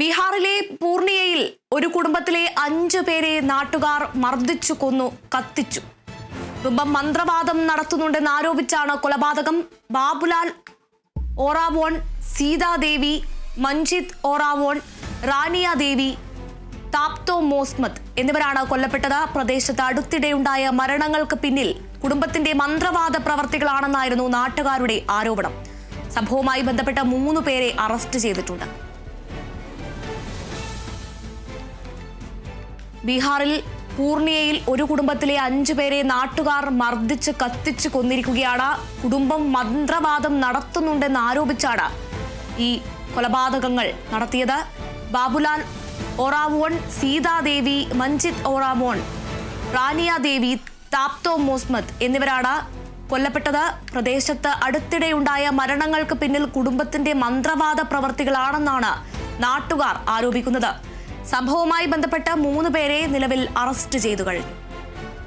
ബീഹാറിലെ പൂർണിയയിൽ ഒരു കുടുംബത്തിലെ അഞ്ചു പേരെ നാട്ടുകാർ മർദ്ദിച്ചു കൊന്നു കത്തിച്ചു. കുടുംബം മന്ത്രവാദം നടത്തുന്നുണ്ടെന്ന് ആരോപിച്ചാണ് കൊലപാതകം. ബാബുലാൽ ഓറാവോൺ സീതാദേവി മഞ്ജിത് ഓറാവോൺ റാനിയ ദേവി താപ്തോ മോസ്മത് എന്നിവരാണ് കൊല്ലപ്പെട്ടത്. പ്രദേശത്ത് അടുത്തിടെയുണ്ടായ മരണങ്ങൾക്ക് പിന്നിൽ കുടുംബത്തിന്റെ മന്ത്രവാദ പ്രവർത്തികളാണെന്നായിരുന്നു നാട്ടുകാരുടെ ആരോപണം. സംഭവവുമായി ബന്ധപ്പെട്ട മൂന്ന് പേരെ അറസ്റ്റ് ചെയ്തിട്ടുണ്ട്. ബീഹാറിൽ പൂർണിയയിൽ ഒരു കുടുംബത്തിലെ അഞ്ചു പേരെ നാട്ടുകാർ മർദ്ദിച്ച് കത്തിച്ച് കൊന്നിരിക്കുകയാണ്. കുടുംബം മന്ത്രവാദം നടത്തുന്നുണ്ടെന്ന് ആരോപിച്ചാണ് ഈ കൊലപാതകങ്ങൾ നടത്തിയത്. ബാബുലാൽ ഒറാവോൺ സീതാദേവി മഞ്ജിത് ഒറാവോൺ റാനിയ ദേവി താപ്തോ മോസ്മത് എന്നിവരാണ് കൊല്ലപ്പെട്ടത്. പ്രദേശത്ത് അടുത്തിടെയുണ്ടായ മരണങ്ങൾക്ക് പിന്നിൽ കുടുംബത്തിന്റെ മന്ത്രവാദ പ്രവർത്തികളാണെന്നാണ് നാട്ടുകാർ ആരോപിക്കുന്നത്. സംഭവവുമായി ബന്ധപ്പെട്ട് മൂന്ന് പേരെ നിലവിൽ അറസ്റ്റ് ചെയ്തു കഴിഞ്ഞു.